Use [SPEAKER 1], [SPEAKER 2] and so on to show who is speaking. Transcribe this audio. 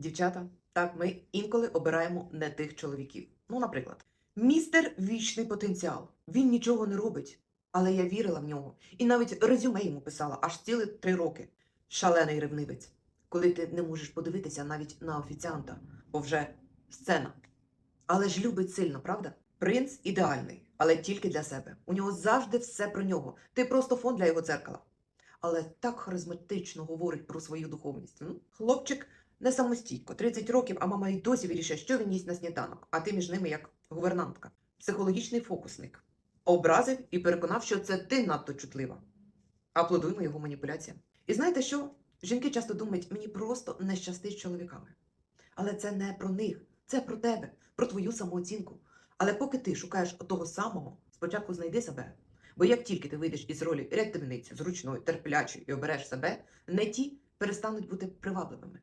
[SPEAKER 1] Дівчата, так, ми інколи обираємо не тих чоловіків. Ну, наприклад, містер вічний потенціал. Він нічого не робить, але я вірила в нього і навіть резюме йому писала аж цілих три роки. Шалений ревнивець, коли ти не можеш подивитися навіть на офіціанта, бо вже сцена. Але ж любить сильно, правда? Принц ідеальний, але тільки для себе. У нього завжди все про нього. Ти просто фон для його дзеркала. Але так харизматично говорить про свою духовність. Хлопчик не самостійко, 30 років, а мама й досі вирішує, що він їсть на сніданок, а ти між ними як гувернантка. Психологічний фокусник. Образив і переконав, що це ти надто чутлива. Аплодуємо його маніпуляціям. І знаєте що? Жінки часто думають, мені просто не щастить з чоловіками. Але це не про них, це про тебе, про твою самооцінку. Але поки ти шукаєш того самого, спочатку знайди себе. Бо як тільки ти вийдеш із ролі рятівниці, зручної, терплячої і обереш себе, не ті перестануть бути привабливими.